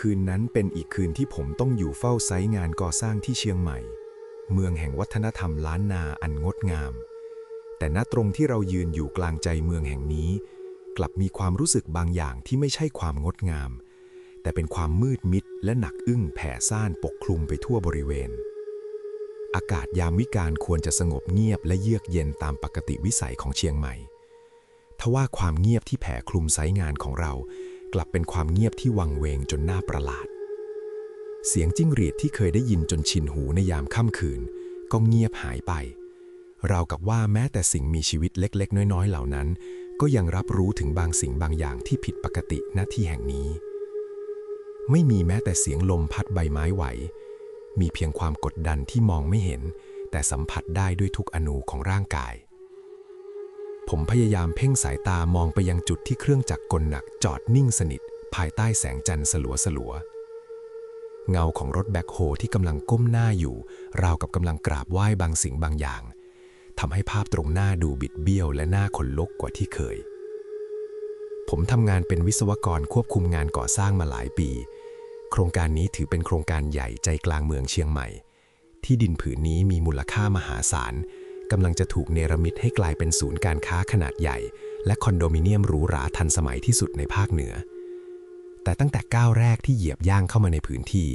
คืนนั้นเป็นอีกคืนที่ผมต้องอยู่เฝ้าไซต์งานก่อสร้างที่เชียงใหม่ เมืองแห่งวัฒนธรรมล้านนาอันงดงาม แต่ณตรงที่เรายืนอยู่กลางใจเมืองแห่งนี้ กลับมีความรู้สึกบางอย่างที่ไม่ใช่ความงดงาม แต่เป็นความมืดมิดและหนักอึ้งแผ่ซ่านปกคลุมไปทั่วบริเวณ อากาศยามวิกาลควรจะสงบเงียบและเยือกเย็นตามปกติวิสัยของเชียงใหม่ทว่าความเงียบที่แผ่คลุมไซงานของเรา กลับเป็นความเงียบที่วังเวงจนน่าประหลาด เสียงจิ้งหรีดที่เคยได้ยินจนชินหูในยามค่ำคืน ก็เงียบหายไป ราวกับว่าแม้แต่สิ่งมีชีวิตเล็ก ๆ น้อย ๆ เหล่านั้น ก็ยังรับรู้ถึงบางสิ่งบางอย่างที่ผิดปกติณที่แห่งนี้ ไม่มีแม้แต่เสียงลมพัดใบไม้ไหว มีเพียงความกดดันที่มองไม่เห็น แต่สัมผัสได้ด้วยทุกอนูของร่างกาย ผมพยายามเพ่งสายตามองไปยังจุดที่เครื่องจักรกลหนักจอดนิ่งสนิท ภายใต้แสงจันทร์สลัวสลัวๆเงาของรถแบ็คโฮที่กำลังก้มหน้าอยู่ ราวกับกำลังกราบไหว้บางสิ่งบางอย่างทำให้ภาพตรงหน้าดูบิดเบี้ยวและหน่าขนลุกกว่าที่เคย ผมทำงานเป็นวิศวกรควบคุมงานก่อสร้างมาหลายปี โครงการนี้ถือเป็นโครงการใหญ่ใจกลางเมืองเชียงใหม่ ที่ดินผืนนี้มีมูลค่ามหาศาล กำลังจะถูกเนรมิตให้กลายเป็นศูนย์การค้าขนาดใหญ่ และคอนโดมิเนียมหรูหราทันสมัยที่สุดในภาคเหนือ แต่ตั้งแต่ก้าวแรกที่เหยียบย่างเข้ามาในพื้นที่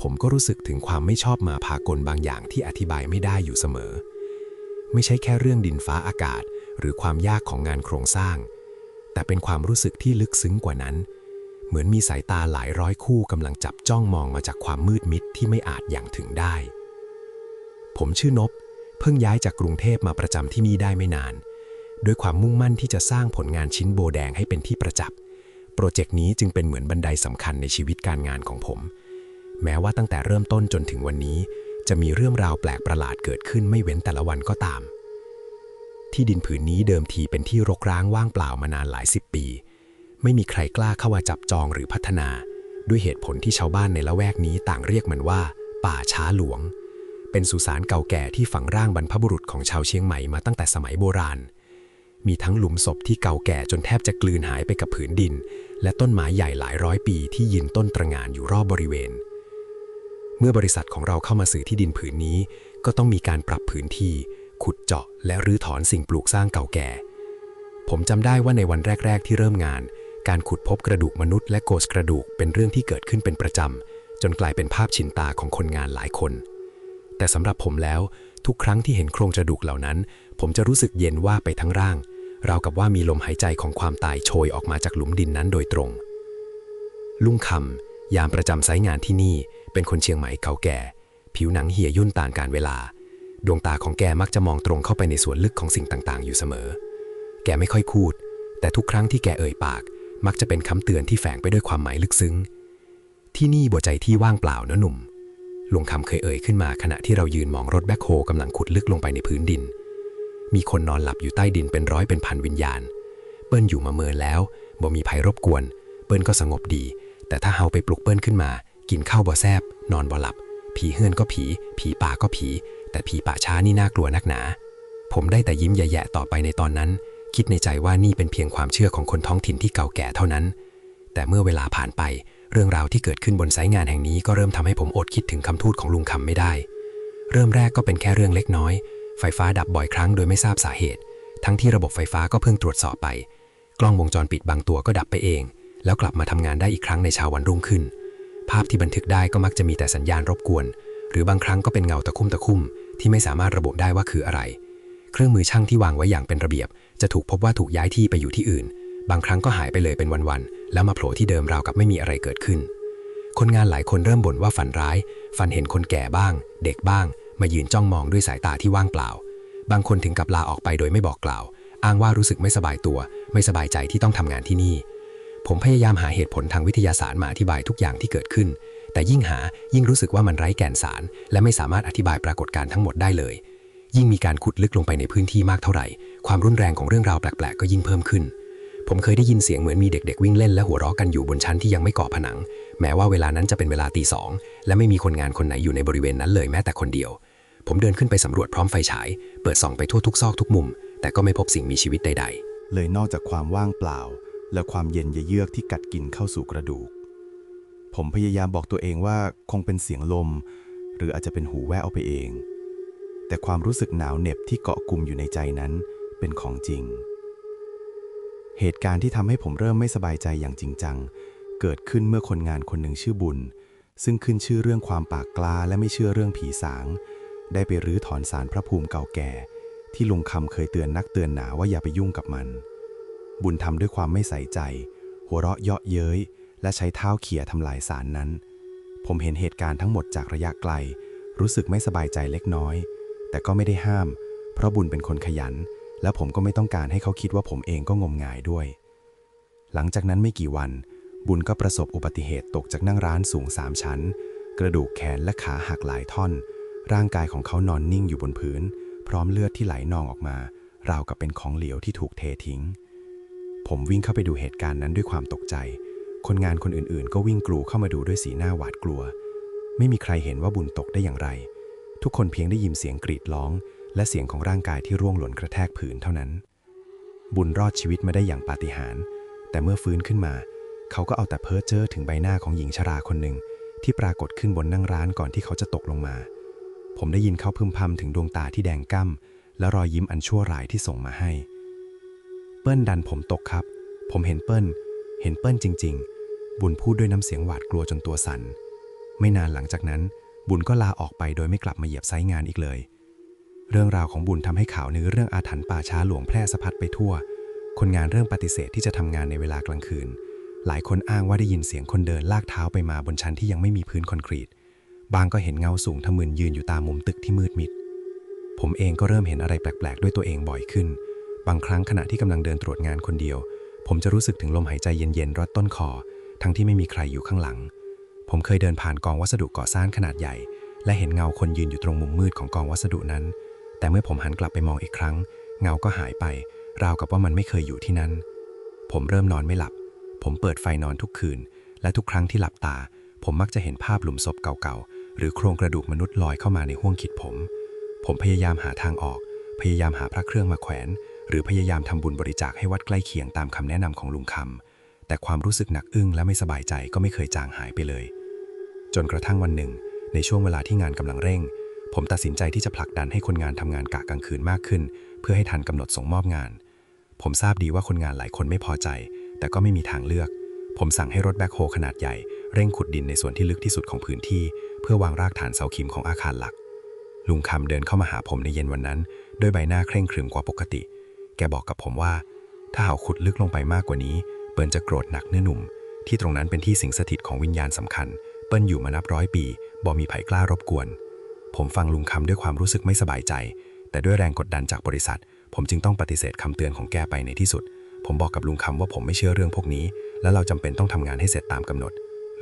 ผมก็รู้สึกถึงความไม่ชอบมาพากลบางอย่างที่อธิบายไม่ได้อยู่เสมอ ไม่ใช่แค่เรื่องดินฟ้าอากาศ หรือความยากของงานโครงสร้าง แต่เป็นความรู้สึกที่ลึกซึ้งกว่านั้น เหมือนมีสายตาหลายร้อยคู่กำลังจับจ้องมองมาจากความมืดมิดที่ไม่อาจอย่างถึงได้ ผมชื่อนบ เพิ่งย้ายจากกรุงเทพมาประจำที่นี่ได้ไม่นาน ด้วยความมุ่งมั่นที่จะสร้างผลงานชิ้นโบแดงให้เป็นที่ประจักษ์โปรเจกต์นี้จึงเป็นเหมือนบันไดสำคัญในชีวิตการงานของผม แม้ว่าตั้งแต่เริ่มต้นจนถึงวันนี้ จะมีเรื่องราวแปลกประหลาดเกิดขึ้นไม่เว้นแต่ละวันก็ตาม ที่ดินผืนนี้เดิมทีเป็นที่รกร้างว่างเปล่ามานานหลายสิบปี ไม่มีใครกล้าเข้ามาจับจองหรือพัฒนา ด้วยเหตุผลที่ชาวบ้านในละแวกนี้ต่างเรียกมันว่า ป่าช้าหลวง เป็นสุสานเก่าแก่ที่ฝังร่างบรรพบุรุษของชาวเชียงใหม่มาตั้งแต่สมัยโบราณ มีทั้งหลุมศพที่เก่าแก่จนแทบจะกลืนหายไปกับผืนดิน และต้นไม้ใหญ่หลายร้อยปีที่ยืนต้นตระงานอยู่รอบบริเวณ เมื่อบริษัทของเราเข้ามาซื้อที่ดินผืนนี้ ก็ต้องมีการปรับพื้นที่ ขุดเจาะ และรื้อถอนสิ่งปลูกสร้างเก่าแก่ ผมจำได้ว่าในวันแรก ๆ ที่เริ่มงาน การขุดพบกระดูกมนุษย์และโกสกระดูกเป็นเรื่องที่เกิดขึ้นเป็นประจำจนกลายเป็นภาพชินตาของคนงานหลายคน แต่สำหรับผมแล้ว ทุกครั้งที่เห็นโครงกระดูกเหล่านั้น ผมจะรู้สึกเย็นว่าไปทั้งร่าง ราวกับว่ามีลมหายใจของความตายโชยออกมาจากหลุมดินนั้นโดยตรง ลุงคำยามประจำไซต์งานที่นี่ เป็นคนเชียงใหม่เก่าแก่ ผิวหนังเหี่ยย่นต่างการเวลา ดวงตาของแกมักจะมองตรงเข้าไปในส่วนลึกของสิ่งต่างๆ อยู่เสมอ แกไม่ค่อยพูด แต่ทุกครั้งที่แกเอ่ยปาก มักจะเป็นคำเตือนที่แฝงไปด้วยความหมายลึกซึ้ง ที่นี่บ่ใจที่ว่างเปล่านะหนุ่ม ลุงคำเคยเอ่ยขึ้นมาขณะที่เรายืนมองรถแบ็คโฮกำลังขุดลึกลงไปในพื้นดิน มีคนนอนหลับอยู่ใต้ดินเป็นร้อยเป็นพันวิญญาณ เปิ้ลอยู่มาเมินแล้วบ่มีภัยรบกวน เปิ้ลก็สงบดี แต่ถ้าเฮาไปปลุกเปิ้ลขึ้นมา กินข้าวบ่แซบ นอนบ่หลับ ผีเฮือนก็ผี ผีป่าก็ผี แต่ผีป่าช้านี่น่ากลัวนักหนา ผมได้แต่ยิ้มแย่ๆต่อไปในตอนนั้น คิดในใจว่านี่เป็นเพียงความเชื่อของคนท้องถิ่นที่เก่าแก่เท่านั้น แต่เมื่อเวลาผ่านไป เรื่องราวที่เกิดขึ้นบนไซต์งานแห่งนี้ก็เริ่มทำให้ผมอดคิดถึงคำพูดของลุงคำไม่ได้ เริ่มแรกก็เป็นแค่เรื่องเล็กน้อย ไฟฟ้าดับบ่อยครั้งโดยไม่ทราบสาเหตุ ทั้งที่ระบบไฟฟ้าก็เพิ่งตรวจสอบไป กล้องวงจรปิดบางตัวก็ดับไปเอง แล้วกลับมาทำงานได้อีกครั้งในเช้าวันรุ่งขึ้น ภาพที่บันทึกได้ก็มักจะมีแต่สัญญาณรบกวน หรือบางครั้งก็เป็นเงาตะคุ่มตะคุ่มที่ไม่สามารถระบุได้ว่าคืออะไร เครื่องมือช่างที่วางไว้อย่างเป็นระเบียบ จะถูกพบว่าถูกย้ายที่ไปอยู่ที่อื่น บางครั้งก็หายไปเลยเป็นวันๆ แล้วมาโผล่ที่เดิมราวกับไม่มีอะไรเกิดขึ้น คนงานหลายคนเริ่มบ่นว่าฝันร้าย ฝันเห็นคนแก่บ้าง เด็กบ้าง มายืนจ้องมองด้วยสายตาที่ว่างเปล่า บางคนถึงกับลาออกไปโดยไม่บอกกล่าว อ้างว่ารู้สึกไม่สบายตัว ไม่สบายใจที่ต้องทำงานที่นี่ ผมพยายามหาเหตุผลทางวิทยาศาสตร์มาอธิบายทุกอย่างที่เกิดขึ้น แต่ยิ่งหายิ่งรู้สึกว่ามันไร้แก่นสาร และไม่สามารถอธิบายปรากฏการณ์ทั้งหมดได้เลย ยิ่งมีการขุดลึกลงไปในพื้นที่มากเท่าไหร่ ความรุนแรงของเรื่องราวแปลกๆ ก็ยิ่งเพิ่มขึ้น ผมเคยได้ยินเสียงเหมือนมีเด็กๆ วิ่งเล่นและหัวเราะกันอยู่บนชั้นที่ยังไม่ก่อผนัง แม้ว่าเวลานั้นจะเป็นเวลาตีสองและไม่มีคนงานคนไหนอยู่ในบริเวณนั้นเลยแม้แต่คนเดียว ผมเดินขึ้นไปสำรวจพร้อมไฟฉาย เปิดส่องไปทั่วทุกซอกทุกมุม แต่ก็ไม่พบสิ่งมีชีวิตใด ๆ เลยนอกจากความว่างเปล่า และความเย็นเยือกที่กัดกินเข้าสู่กระดูก ผมพยายามบอกตัวเองว่าคงเป็นเสียงลม หรืออาจจะเป็นหูแว่วเอาไปเอง แต่ความรู้สึกหนาวเหน็บที่เกาะกลุ่มอยู่ในใจนั้นเป็นของจริง เหตุการณ์ที่ทำให้ผมเริ่มไม่สบายใจอย่างจริงจัง เกิดขึ้นเมื่อคนงานคนหนึ่งชื่อบุญ ซึ่งขึ้นชื่อเรื่องความปากกล้าและไม่เชื่อเรื่องผีสาง ได้ไปรื้อถอนสารพระภูมิเก่าแก่ ที่ลุงคำเคยเตือนนักเตือนหนาว่าอย่าไปยุ่งกับมัน บุญทำด้วยความไม่ใส่ใจ หัวเราะเยาะเย้ย และใช้เท้าเขี่ยทำลายสารนั้น ผมเห็นเหตุการณ์ทั้งหมดจากระยะไกล รู้สึกไม่สบายใจเล็กน้อย แต่ก็ไม่ได้ห้าม เพราะบุญเป็นคนขยัน และผมก็ไม่ต้องการให้เขาคิดว่าผมเองก็งมงายด้วย หลังจากนั้นไม่กี่วัน บุญก็ประสบอุบัติเหตุตกจากนั่งร้านสูงสามชั้น กระดูกแขนและขาหักหลายท่อน ร่างกายของเขานอนนิ่งอยู่บนพื้น พร้อมเลือดที่ไหลนองออกมา ราวกับเป็นของเหลวที่ถูกเททิ้ง ผมวิ่งเข้าไปดูเหตุการณ์นั้นด้วยความตกใจ คนงานคนอื่นๆ ก็วิ่งกลูเข้ามาดูด้วยสีหน้าหวาดกลัว ไม่มีใครเห็นว่าบุญตกได้อย่างไร ทุกคนเพียงได้ยินเสียงกรีดร้อง และเสียงของร่างกายที่ร่วงหล่นกระแทกผืนเท่านั้น บุญรอดชีวิตมาได้อย่างปาฏิหาริย์แต่เมื่อฟื้นขึ้นมา เขาก็เอาแต่เพ้อเจ้อถึงใบหน้าของหญิงชราคนหนึ่ง ที่ปรากฏขึ้นบนนั่งร้านก่อนที่เขาจะตกลงมา ผมได้ยินเขาพึมพำถึงดวงตาที่แดงก้ำและรอยยิ้มอันชั่วร้ายที่ส่งมาให้ เปิ้ลดันผมตกครับ ผมเห็นเปิ้ล เห็นเปิ้ลจริง ๆ บุญพูดด้วยน้ำเสียงหวาดกลัวจนตัวสั่นไม่นานหลังจากนั้น บุญก็ลาออกไปโดยไม่กลับมาเหยียบไซต์งานอีกเลย เรื่องราวของบุญทำให้ข่าวนื้อเรื่องอาถรรพ์ป่าช้าหลวงแพร่สะพัดไปทั่ว คนงานเริ่มปฏิเสธที่จะทำงานในเวลากลางคืน หลายคนอ้างว่าได้ยินเสียงคนเดินลากเท้าไปมาบนชั้นที่ยังไม่มีพื้นคอนกรีต บางก็เห็นเงาสูงทะมึนยืนอยู่ตามมุมตึกที่มืดมิด ผมเองก็เริ่มเห็นอะไรแปลกๆ ด้วยตัวเองบ่อยขึ้น บางครั้งขณะที่กำลังเดินตรวจงานคนเดียว ผมจะรู้สึกถึงลมหายใจเย็นๆรอดต้นคอ ทั้งที่ไม่มีใครอยู่ข้างหลัง ผมเคยเดินผ่านกองวัสดุก่อสร้างขนาดใหญ่ และเห็นเงาคนยืนอยู่ตรงมุมมืดของกองวัสดุนั้น แต่เมื่อผมหันกลับไปมองอีกครั้ง เงาก็หายไป ราวกับว่ามันไม่เคยอยู่ที่นั้นผมเริ่มนอนไม่หลับ ผมเปิดไฟนอนทุกคืน และทุกครั้งที่หลับตา ผมมักจะเห็นภาพหลุมศพเก่าๆ หรือโครงกระดูกมนุษย์ลอยเข้ามาในห้วงคิดผม ผมพยายามหาทางออก พยายามหาพระเครื่องมาแขวน หรือพยายามทำบุญบริจาคให้วัดใกล้เคียงตามคำแนะนำของลุงคำแต่ความรู้สึกหนักอึ้งและไม่สบายใจก็ไม่เคยจางหายไปเลย จนกระทั่งวันหนึ่ง ในช่วงเวลาที่งานกำลังเร่ง ผมตัดสินใจที่จะผลักดันให้คนงานทำงานกะกลางคืนมากขึ้น เพื่อให้ทันกำหนดส่งมอบงาน ผมทราบดีว่าคนงานหลายคนไม่พอใจ แต่ก็ไม่มีทางเลือก ผมสั่งให้รถแบ็คโฮขนาดใหญ่ เร่งขุดดินในส่วนที่ลึกที่สุดของพื้นที่ เพื่อวางรากฐานเสาขิมของอาคารหลัก ลุงคำเดินเข้ามาหาผมในเย็นวันนั้น ด้วยใบหน้าเคร่งครึมกว่าปกติ แกบอกกับผมว่า ถ้าหาขุดลึกลงไปมากกว่านี้ เปิ้ลจะโกรธหนักเนื้อหนุ่ม ที่ตรงนั้นเป็นที่สิงสถิตของวิญญาณสำคัญ เปิ้ลอยู่มานับร้อยปีบ่มีไผกล้ารบกวน ผมฟังลุงคำด้วยความรู้สึกไม่สบายใจ แต่ด้วยแรงกดดันจากบริษัท ผมจึงต้องปฏิเสธคำเตือนของแกไปในที่สุด ผมบอกกับลุงคำว่าผมไม่เชื่อเรื่องพวกนี้ และเราจำเป็นต้องทำงานให้เสร็จตามกำหนด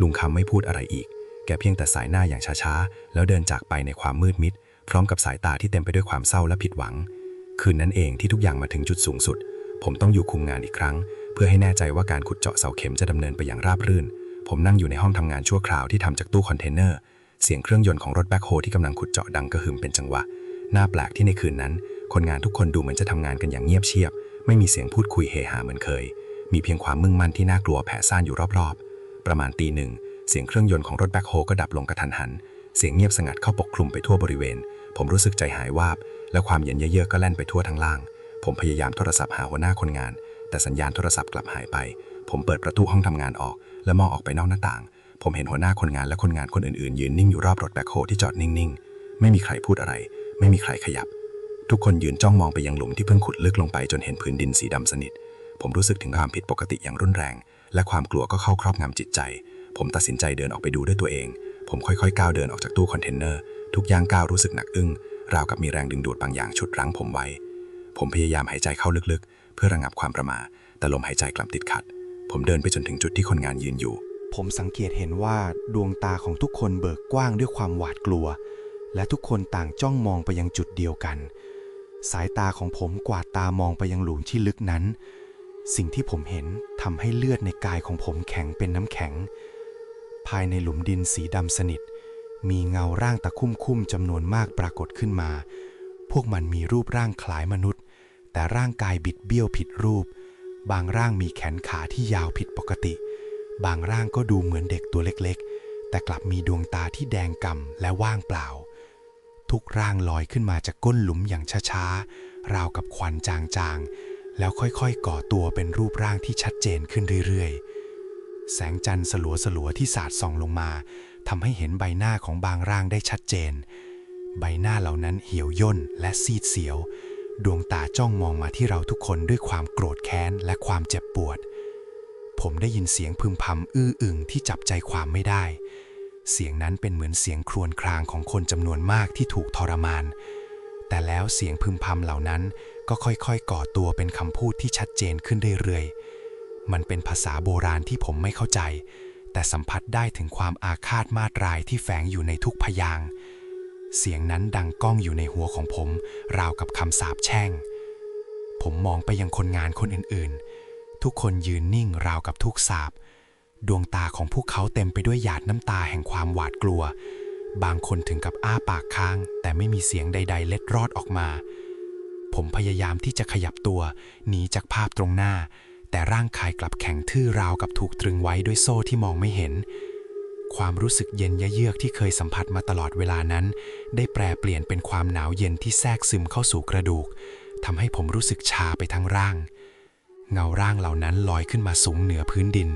ลุงคำไม่พูดอะไรอีก แกเพียงแต่สายหน้าอย่างช้าๆ แล้วเดินจากไปในความมืดมิด พร้อมกับสายตาที่เต็มไปด้วยความเศร้าและผิดหวัง คืนนั้นเองที่ทุกอย่างมาถึงจุดสูงสุด ผมต้องอยู่คุมงานอีกครั้ง เพื่อให้แน่ใจว่าการขุดเจาะเสาเข็มจะดำเนินไปอย่างราบรื่น ผมนั่งอยู่ในห้องทำงานชั่วคราวที่ทำจากตู้คอนเทนเนอร์ เสียงเครื่องยนต์ของรถแบ็คโฮที่กำลังขุดเจาะดังกระหึ่มเป็นจังหวะ น่าแปลกที่ในคืนนั้น คนงานทุกคนดูเหมือนจะทำงานกันอย่างเงียบเชียบ ไม่มีเสียงพูดคุยเฮฮาเหมือนเคย มีเพียงความมึงมั่นที่น่ากลัวแผ่ซ่านอยู่รอบๆ ประมาณตีหนึ่ง เสียงเครื่องยนต์ของรถแบ็คโฮก็ดับลงกระทันหัน เสียงเงียบสงัดเข้าปกคลุมไปทั่วบริเวณ ผมรู้สึกใจหายวาบ และความเย็นเยือกก็แล่นไปทั่วทั้งล่าง ผมพยายามโทรศัพท์หาหัวหน้าคนงาน แต่สัญญาณโทรศัพท์กลับหายไป ผมเปิดประตูห้องทำงานออก และมองออกไปนอกหน้าต่าง ผมเห็นหัวหน้าคนงานและคนงานคนอื่นๆ ยืนนิ่งอยู่รอบรถแบ็คโฮที่จอดนิ่งๆ ไม่มีใครพูดอะไร ไม่มีใครขยับ ทุกคนยืนจ้องมองไปยังหลุมที่เพิ่งขุดลึกลงไปจนเห็นพื้นดินสีดำสนิท ผมรู้สึกถึงความผิดปกติอย่างรุนแรง และความกลัวก็เข้าครอบงำจิตใจ ผมตัดสินใจเดินออกไปดูด้วยตัวเอง ผมค่อยๆก้าวเดินออกจากตู้คอนเทนเนอร์ทุกย่างก้าวรู้สึกหนักอึ้งราวกับมีแรงดึงดูดบางอย่างฉุดรั้งผมไว้ ผมพยายามหายใจเข้าลึกๆ เพื่อระงับความประมาแต่ลมหายใจกลับติดขัด ผมเดินไปจนถึงจุดที่คนงานยืนอยู่ ผมสังเกตเห็นว่าดวงตาของทุกคนเบิกกว้างด้วยความหวาดกลัว และทุกคนต่างจ้องมองไปยังจุดเดียวกัน สายตาของผมกวาดตามองไปยังหลุมที่ลึกนั้น สิ่งที่ผมเห็นทำให้เลือดในกายของผมแข็งเป็นน้ำแข็ง ภายในหลุมดินสีดำสนิท มีเงาร่างตะคุ่มคุ่มๆจำนวนมากปรากฏขึ้นมา พวกมันมีรูปร่างคล้ายมนุษย์ แต่ร่างกายบิดเบี้ยวผิดรูป บางร่างมีแขนขาที่ยาวผิดปกติ บางร่างก็ดูเหมือนเด็กตัวเล็กๆ แต่กลับมีดวงตาที่แดงกำและว่างเปล่า ทุกร่างลอยขึ้นมาจากก้นหลุมอย่างช้าๆ ราวกับควันจางๆ แล้วค่อยๆ ก่อตัวเป็นรูปร่างที่ชัดเจนขึ้นเรื่อยๆ แสงจันทร์สลัวๆที่สาดส่องลงมาทำให้เห็นใบหน้าของบางร่างได้ชัดเจน ใบหน้าเหล่านั้นเหี่ยวย่นและซีดเสียว ดวงตาจ้องมองมาที่เราทุกคนด้วยความโกรธแค้นและความเจ็บปวด ผมได้ยินเสียงพึมพำอื้ออึงที่จับใจความไม่ได้ เสียงนั้นเป็นเหมือนเสียงครวญครางของคนจำนวนมากที่ถูกทรมาน แต่แล้วเสียงพึมพำเหล่านั้นก็ค่อยๆ ก่อตัวเป็นคำพูดที่ชัดเจนขึ้นเรื่อยๆ มันเป็นภาษาโบราณที่ผมไม่เข้าใจ แต่สัมผัสได้ถึงความอาฆาตมาตรายที่แฝงอยู่ในทุกพยาง เสียงนั้นดังก้องอยู่ในหัวของผม ราวกับคำสาปแช่ง ผมมองไปยังคนงานคนอื่นๆ ทุกคนยืนนิ่งราวกับทุกสาบ ดวงตาของพวกเขาเต็มไปด้วยหยาดน้ำตาแห่งความหวาดกลัว บางคนถึงกับอ้าปากค้าง แต่ไม่มีเสียงใด ๆ เล็ดรอดออกมา ผมพยายามที่จะขยับตัว หนีจากภาพตรงหน้า แต่ร่างกายกลับแข็งทื่อราวกับถูกตรึงไว้ด้วยโซ่ที่มองไม่เห็น ความรู้สึกเย็นยะเยือกที่เคยสัมผัสมาตลอดเวลานั้น ได้แปรเปลี่ยนเป็นความหนาวเย็นที่แทรกซึมเข้าสู่กระดูกทำให้ผมรู้สึกชาไปทั้งร่าง เงาร่างเหล่านั้นลอยขึ้นมาสูงเหนือพื้นดิน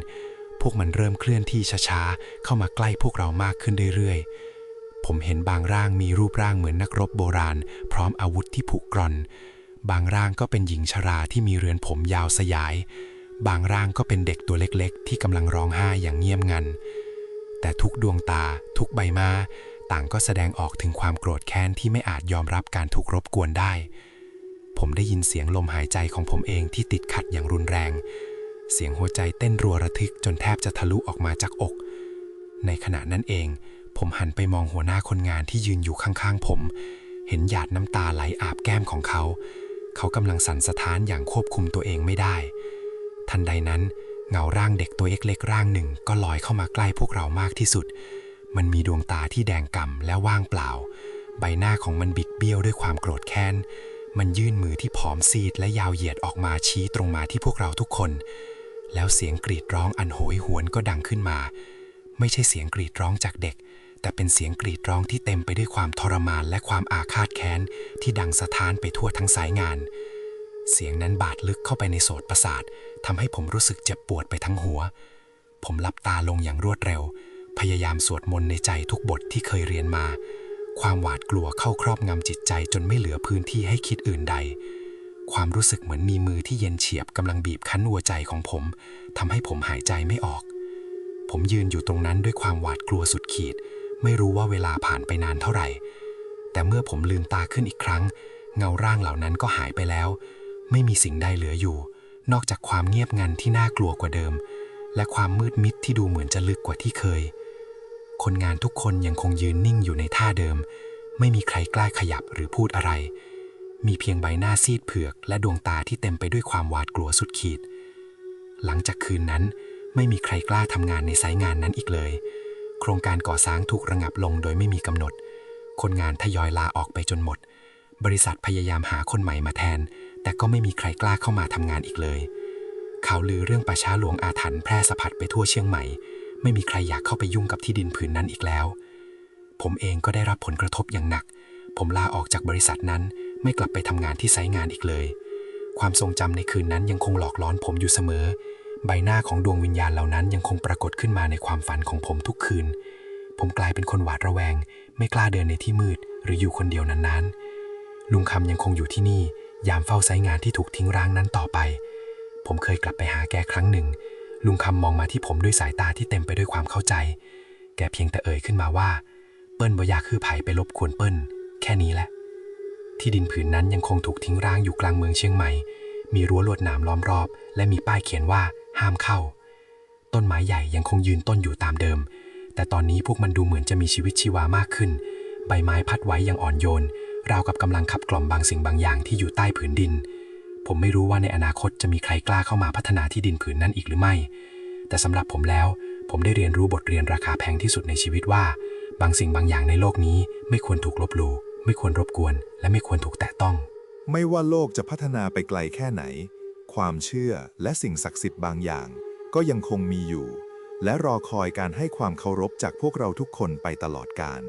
พวกมันเริ่มเคลื่อนที่ช้าๆ เข้ามาใกล้พวกเรามากขึ้นเรื่อยๆ ผมเห็นบางร่างมีรูปร่างเหมือนนักรบโบราณ พร้อมอาวุธที่ผุกร่อน บางร่างก็เป็นหญิงชราที่มีเรือนผมยาวสยาย บางร่างก็เป็นเด็กตัวเล็กๆ ที่กำลังร้องไห้อย่างเงียบงัน แต่ทุกดวงตา ทุกใบหน้า ต่างก็แสดงออกถึงความโกรธแค้นที่ไม่อาจยอมรับการถูกรบกวนได้ ผมได้ยินเสียงลมหายใจของผมเองที่ติดขัดอย่างรุนแรง เสียงหัวใจเต้นรัวระทึกจนแทบจะทะลุออกมาจากอก ในขณะนั้นเอง ผมหันไปมองหัวหน้าคนงานที่ยืนอยู่ข้างๆผม เห็นหยาดน้ำตาไหลอาบแก้มของเขา เขากำลังสั่นสะท้านอย่างควบคุมตัวเองไม่ได้ ทันใดนั้น เงาร่างเด็กตัวเล็กๆร่างหนึ่งก็ลอยเข้ามาใกล้พวกเรามากที่สุด มันมีดวงตาที่แดงก่ำและว่างเปล่า ใบหน้าของมันบิดเบี้ยวด้วยความโกรธแค้น มันยื่นมือที่ผอมซีดและยาวเหยียดออกมาชี้ตรงมาที่พวกเราทุกคน แล้วเสียงกรีดร้องอันโหยหวนก็ดังขึ้นมา ไม่ใช่เสียงกรีดร้องจากเด็ก แต่เป็นเสียงกรีดร้องที่เต็มไปด้วยความทรมานและความอาฆาตแค้น ที่ดังสะท้านไปทั่วทั้งสายงาน เสียงนั้นบาดลึกเข้าไปในโสตประสาททำให้ผมรู้สึกเจ็บปวดไปทั้งหัว ผมหลับตาลงอย่างรวดเร็ว พยายามสวดมนต์ในใจทุกบทที่เคยเรียนมา ความหวาดกลัวเข้าครอบงำจิตใจจนไม่เหลือพื้นที่ให้คิดอื่นใด ความรู้สึกเหมือนมีมือที่เย็นเฉียบกำลังบีบคั้นหัวใจของผมทำให้ผมหายใจไม่ออก ผมยืนอยู่ตรงนั้นด้วยความหวาดกลัวสุดขีด ไม่รู้ว่าเวลาผ่านไปนานเท่าไหร่ แต่เมื่อผมลืมตาขึ้นอีกครั้ง เงาร่างเหล่านั้นก็หายไปแล้ว ไม่มีสิ่งใดเหลืออยู่ นอกจากความเงียบงันที่น่ากลัวกว่าเดิม และความมืดมิดที่ดูเหมือนจะลึกกว่าที่เคย คนงานทุกคนยังคงยืนนิ่งอยู่ในท่าเดิม ไม่มีใครกล้าขยับหรือพูดอะไร มีเพียงใบหน้าซีดเผือก และดวงตาที่เต็มไปด้วยความหวาดกลัวสุดขีด หลังจากคืนนั้น ไม่มีใครกล้าทำงานในไซต์งานนั้นอีกเลย โครงการก่อสร้างถูกระงับลงโดยไม่มีกำหนด คนงานทยอยลาออกไปจนหมด บริษัทพยายามหาคนใหม่มาแทน แต่ก็ไม่มีใครกล้าเข้ามาทำงานอีกเลยข่าวลือเรื่องป่าช้าหลวงอาถรรพ์แพร่สะพัดไปทั่วเชียงใหม่ ไม่มีใครอยากเข้าไปยุ่งกับที่ดินผืนนั้นอีกแล้ว ผมเองก็ได้รับผลกระทบอย่างหนัก ผมลาออกจากบริษัทนั้น ไม่กลับไปทำงานที่ไซต์งานอีกเลย ความทรงจำในคืนนั้นยังคงหลอกล้อนผมอยู่เสมอ ใบหน้าของดวงวิญญาณเหล่านั้นยังคงปรากฏขึ้นมาในความฝันของผมทุกคืน ผมกลายเป็นคนหวาดระแวง ไม่กล้าเดินในที่มืด หรืออยู่คนเดียวนานๆ ลุงคำยังคงอยู่ที่นี่ ยามเฝ้าไซต์งานที่ถูกทิ้งร้างนั้นต่อไป ผมเคยกลับไปหาแกครั้งหนึ่ง ลุงคำมองมาที่ผมด้วยสายตาที่เต็มไปด้วยความเข้าใจ แกเพียงแต่เอ่ยขึ้นมาว่า เปิ้ลบ่อยากคือไผ่ไปรบกวนเปิ้ล แค่นี้แหละ ที่ดินผืนนั้นยังคงถูกทิ้งร้างอยู่กลางเมืองเชียงใหม่ มีรั้วลวดหนามล้อมรอบ และมีป้ายเขียนว่าห้ามเข้า ต้นไม้ใหญ่ยังคงยืนต้นอยู่ตามเดิม แต่ตอนนี้พวกมันดูเหมือนจะมีชีวิตชีวามากขึ้น ใบไม้พัดไหวอย่างอ่อนโยน ราวกับกำลังขับกล่อมบางสิ่งบางอย่างที่อยู่ใต้ผืนดิน ผมไม่รู้ว่าในอนาคตจะมีใครกล้าเข้ามาพัฒนาที่ดินผืนนั้นอีกหรือไม่ แต่สำหรับผมแล้ว ผมได้เรียนรู้บทเรียนราคาแพงที่สุดในชีวิตว่า บางสิ่งบางอย่างในโลกนี้ไม่ควรถูกลบหลู่ไม่ควรรบกวน และไม่ควรถูกแตะต้อง ไม่ว่าโลกจะพัฒนาไปไกลแค่ไหน ความเชื่อและสิ่งศักดิ์สิทธิ์บางอย่าง ก็ยังคงมีอยู่ และรอคอยการให้ความเคารพจากพวกเราทุกคนไปตลอดกาล